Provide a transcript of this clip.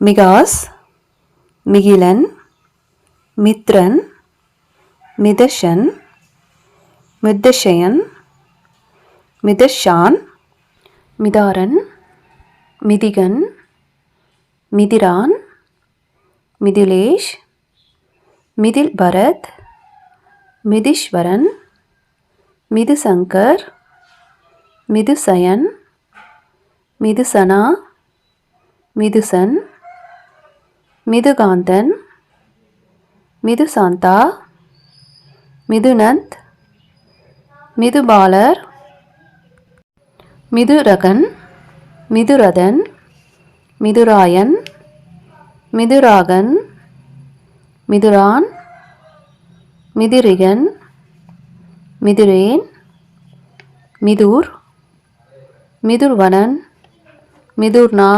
மிகாஸ் மிகிலன் Mithran மிதஷன் மித்தஷயன் மிதஷான் மிதாரன் மிதிகன் மிதிரான் Mithilesh மிதில் Bharat மிதிஷ்வரன் மிதுசங்கர் மிதுசயன் மிதுசனா Mithusan மிதுகாந்தன் மிதுசாந்தா மிதுநந்த் மிதுபாலர் மிதுரகன் மிதுரதன் மிதுராயன் மிதுராகன் மிதுரான் மிதிரிகன் மிதுரேன் மிதுர் மிதுர்வனன் மிதுர்னா